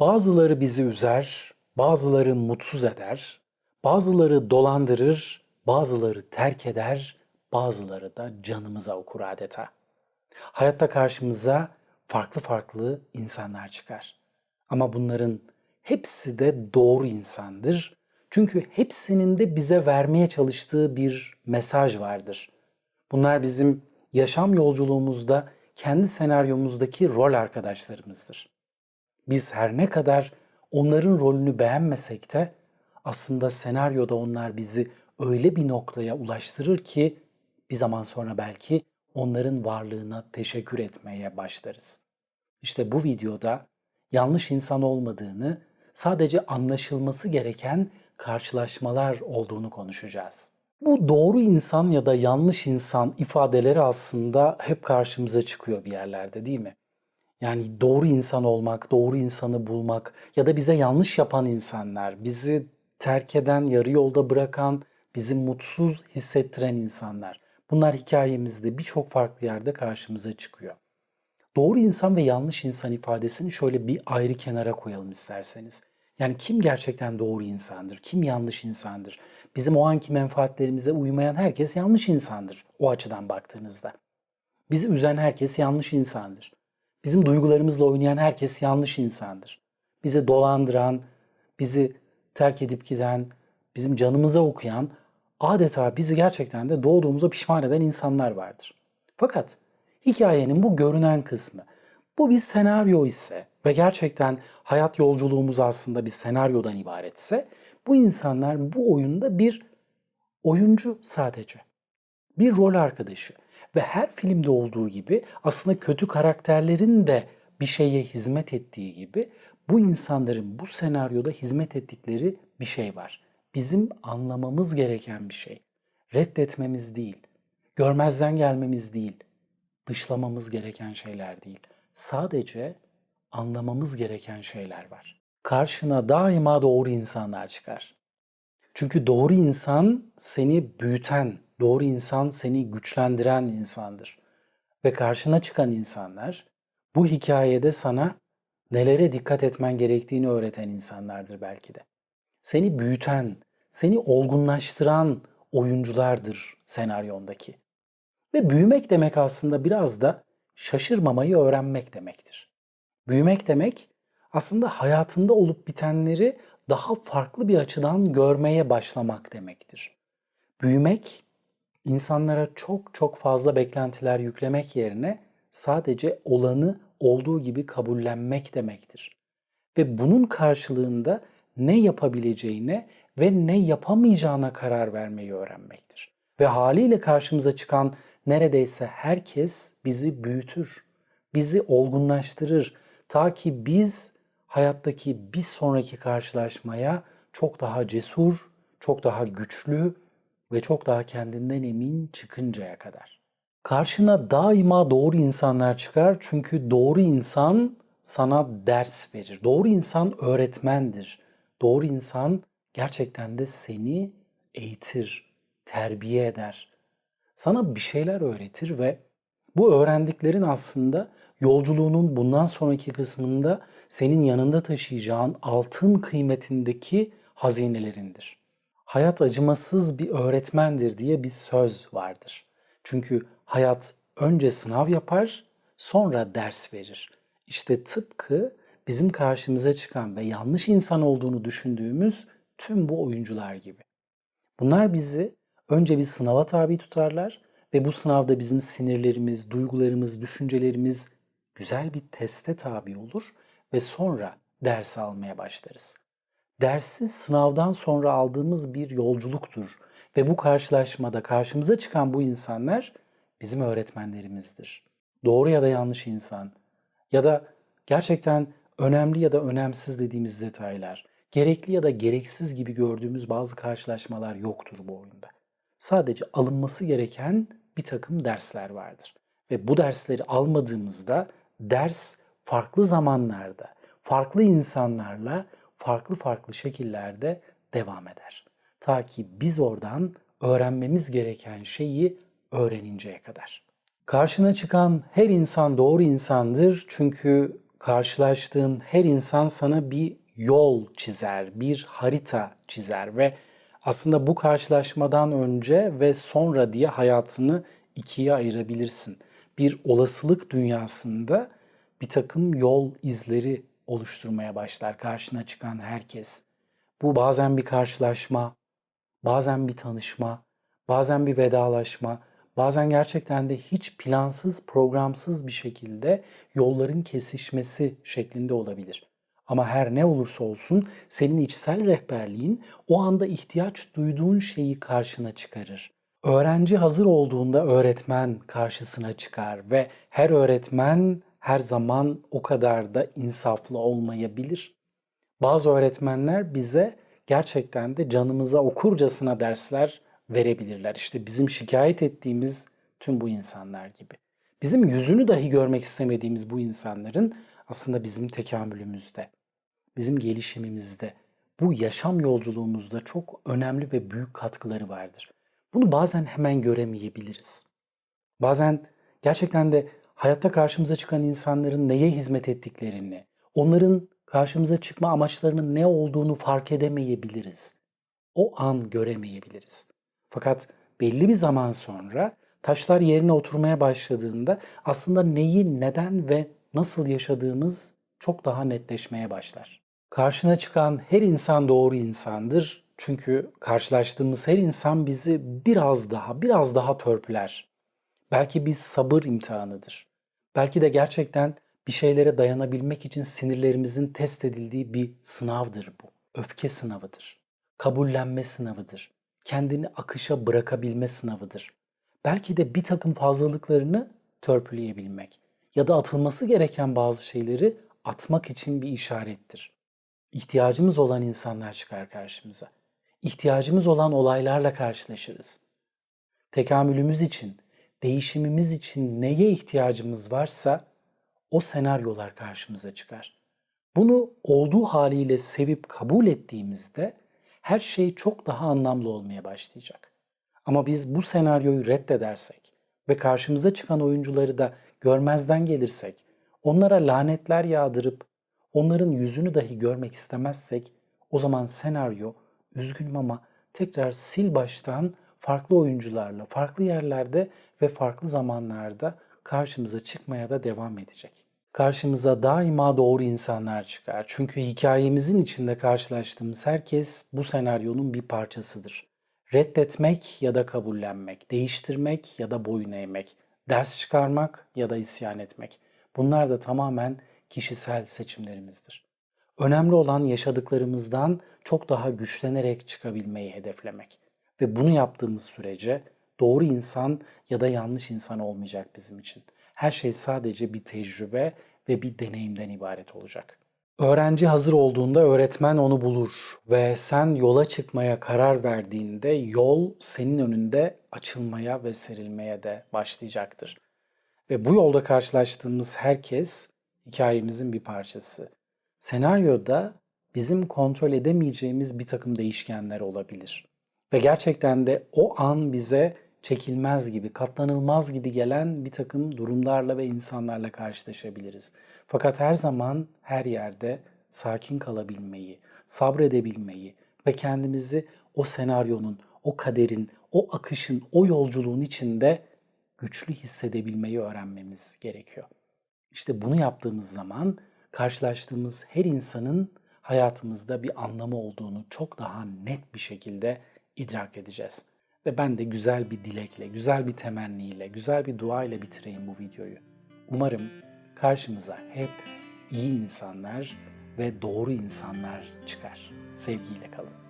Bazıları bizi üzer, bazıları mutsuz eder, bazıları dolandırır, bazıları terk eder, bazıları da canımıza okur adeta. Hayatta karşımıza farklı farklı insanlar çıkar. Ama bunların hepsi de doğru insandır. Çünkü hepsinin de bize vermeye çalıştığı bir mesaj vardır. Bunlar bizim yaşam yolculuğumuzda kendi senaryomuzdaki rol arkadaşlarımızdır. Biz her ne kadar onların rolünü beğenmesek de aslında senaryoda onlar bizi öyle bir noktaya ulaştırır ki bir zaman sonra belki onların varlığına teşekkür etmeye başlarız. İşte bu videoda yanlış insan olmadığını, sadece anlaşılması gereken karşılaşmalar olduğunu konuşacağız. Bu doğru insan ya da yanlış insan ifadeleri aslında hep karşımıza çıkıyor bir yerlerde değil mi? Yani doğru insan olmak, doğru insanı bulmak ya da bize yanlış yapan insanlar, bizi terk eden, yarı yolda bırakan, bizi mutsuz hissettiren insanlar. Bunlar hikayemizde birçok farklı yerde karşımıza çıkıyor. Doğru insan ve yanlış insan ifadesini şöyle bir ayrı kenara koyalım isterseniz. Yani kim gerçekten doğru insandır, kim yanlış insandır? Bizim o anki menfaatlerimize uymayan herkes yanlış insandır o açıdan baktığınızda. Bizi üzen herkes yanlış insandır. Bizim duygularımızla oynayan herkes yanlış insandır. Bizi dolandıran, bizi terk edip giden, bizim canımıza okuyan, adeta bizi gerçekten de doğduğumuza pişman eden insanlar vardır. Fakat hikayenin bu görünen kısmı, bu bir senaryo ise ve gerçekten hayat yolculuğumuz aslında bir senaryodan ibaretse, bu insanlar bu oyunda bir oyuncu sadece. Bir rol arkadaşı. Ve her filmde olduğu gibi aslında kötü karakterlerin de bir şeye hizmet ettiği gibi bu insanların bu senaryoda hizmet ettikleri bir şey var. Bizim anlamamız gereken bir şey. Reddetmemiz değil, görmezden gelmemiz değil, dışlamamız gereken şeyler değil. Sadece anlamamız gereken şeyler var. Karşına daima doğru insanlar çıkar. Çünkü doğru insan seni büyüten, doğru insan seni güçlendiren insandır. Ve karşına çıkan insanlar bu hikayede sana nelere dikkat etmen gerektiğini öğreten insanlardır belki de. Seni büyüten, seni olgunlaştıran oyunculardır senaryondaki. Ve büyümek demek aslında biraz da şaşırmamayı öğrenmek demektir. Büyümek demek aslında hayatında olup bitenleri daha farklı bir açıdan görmeye başlamak demektir. Büyümek insanlara çok çok fazla beklentiler yüklemek yerine sadece olanı olduğu gibi kabullenmek demektir. Ve bunun karşılığında ne yapabileceğine ve ne yapamayacağına karar vermeyi öğrenmektir. Ve haliyle karşımıza çıkan neredeyse herkes bizi büyütür, bizi olgunlaştırır ta ki biz hayattaki bir sonraki karşılaşmaya çok daha cesur, çok daha güçlü ve çok daha kendinden emin çıkıncaya kadar. Karşına daima doğru insanlar çıkar çünkü doğru insan sana ders verir. Doğru insan öğretmendir. Doğru insan gerçekten de seni eğitir, terbiye eder. Sana bir şeyler öğretir ve bu öğrendiklerin aslında yolculuğunun bundan sonraki kısmında senin yanında taşıyacağın altın kıymetindeki hazinelerindir. Hayat acımasız bir öğretmendir diye bir söz vardır. Çünkü hayat önce sınav yapar, sonra ders verir. İşte tıpkı bizim karşımıza çıkan ve yanlış insan olduğunu düşündüğümüz tüm bu oyuncular gibi. Bunlar bizi önce bir sınava tabi tutarlar ve bu sınavda bizim sinirlerimiz, duygularımız, düşüncelerimiz güzel bir teste tabi olur ve sonra ders almaya başlarız. Dersi sınavdan sonra aldığımız bir yolculuktur ve bu karşılaşmada karşımıza çıkan bu insanlar bizim öğretmenlerimizdir. Doğru ya da yanlış insan ya da gerçekten önemli ya da önemsiz dediğimiz detaylar, gerekli ya da gereksiz gibi gördüğümüz bazı karşılaşmalar yoktur bu oyunda. Sadece alınması gereken bir takım dersler vardır. Ve bu dersleri almadığımızda ders farklı zamanlarda, farklı insanlarla, farklı farklı şekillerde devam eder. Ta ki biz oradan öğrenmemiz gereken şeyi öğreninceye kadar. Karşına çıkan her insan doğru insandır çünkü karşılaştığın her insan sana bir yol çizer, bir harita çizer ve aslında bu karşılaşmadan önce ve sonra diye hayatını ikiye ayırabilirsin. Bir olasılık dünyasında bir takım yol izleri oluşturmaya başlar karşına çıkan herkes. Bu bazen bir karşılaşma, bazen bir tanışma, bazen bir vedalaşma, bazen gerçekten de hiç plansız, programsız bir şekilde yolların kesişmesi şeklinde olabilir. Ama her ne olursa olsun senin içsel rehberliğin o anda ihtiyaç duyduğun şeyi karşına çıkarır. Öğrenci hazır olduğunda öğretmen karşısına çıkar ve her öğretmen her zaman o kadar da insaflı olmayabilir. Bazı öğretmenler bize gerçekten de canımıza okurcasına dersler verebilirler. İşte bizim şikayet ettiğimiz tüm bu insanlar gibi. Bizim yüzünü dahi görmek istemediğimiz bu insanların aslında bizim tekamülümüzde, bizim gelişimimizde, bu yaşam yolculuğumuzda çok önemli ve büyük katkıları vardır. Bunu bazen hemen göremeyebiliriz. Bazen gerçekten de hayatta karşımıza çıkan insanların neye hizmet ettiklerini, onların karşımıza çıkma amaçlarının ne olduğunu fark edemeyebiliriz. O an göremeyebiliriz. Fakat belli bir zaman sonra taşlar yerine oturmaya başladığında aslında neyi, neden ve nasıl yaşadığımız çok daha netleşmeye başlar. Karşına çıkan her insan doğru insandır. Çünkü karşılaştığımız her insan bizi biraz daha, biraz daha törpüler. Belki bir sabır imtihanıdır. Belki de gerçekten bir şeylere dayanabilmek için sinirlerimizin test edildiği bir sınavdır bu. Öfke sınavıdır. Kabullenme sınavıdır. Kendini akışa bırakabilme sınavıdır. Belki de bir takım fazlalıklarını törpüleyebilmek ya da atılması gereken bazı şeyleri atmak için bir işarettir. İhtiyacımız olan insanlar çıkar karşımıza. İhtiyacımız olan olaylarla karşılaşırız. Tekamülümüz için, değişimimiz için neye ihtiyacımız varsa o senaryolar karşımıza çıkar. Bunu olduğu haliyle sevip kabul ettiğimizde her şey çok daha anlamlı olmaya başlayacak. Ama biz bu senaryoyu reddedersek ve karşımıza çıkan oyuncuları da görmezden gelirsek, onlara lanetler yağdırıp onların yüzünü dahi görmek istemezsek o zaman senaryo üzgünüm ama tekrar sil baştan farklı oyuncularla, farklı yerlerde ve farklı zamanlarda karşımıza çıkmaya da devam edecek. Karşımıza daima doğru insanlar çıkar. Çünkü hikayemizin içinde karşılaştığımız herkes bu senaryonun bir parçasıdır. Reddetmek ya da kabullenmek, değiştirmek ya da boyun eğmek, ders çıkarmak ya da isyan etmek. Bunlar da tamamen kişisel seçimlerimizdir. Önemli olan yaşadıklarımızdan çok daha güçlenerek çıkabilmeyi hedeflemek. Ve bunu yaptığımız sürece doğru insan ya da yanlış insan olmayacak bizim için. Her şey sadece bir tecrübe ve bir deneyimden ibaret olacak. Öğrenci hazır olduğunda öğretmen onu bulur ve sen yola çıkmaya karar verdiğinde yol senin önünde açılmaya ve serilmeye de başlayacaktır. Ve bu yolda karşılaştığımız herkes hikayemizin bir parçası. Senaryoda bizim kontrol edemeyeceğimiz bir takım değişkenler olabilir. Ve gerçekten de o an bize çekilmez gibi, katlanılmaz gibi gelen bir takım durumlarla ve insanlarla karşılaşabiliriz. Fakat her zaman her yerde sakin kalabilmeyi, sabredebilmeyi ve kendimizi o senaryonun, o kaderin, o akışın, o yolculuğun içinde güçlü hissedebilmeyi öğrenmemiz gerekiyor. İşte bunu yaptığımız zaman karşılaştığımız her insanın hayatımızda bir anlamı olduğunu çok daha net bir şekilde idrak edeceğiz. Ve ben de güzel bir dilekle, güzel bir temenniyle, güzel bir dua ile bitireyim bu videoyu. Umarım karşımıza hep iyi insanlar ve doğru insanlar çıkar. Sevgiyle kalın.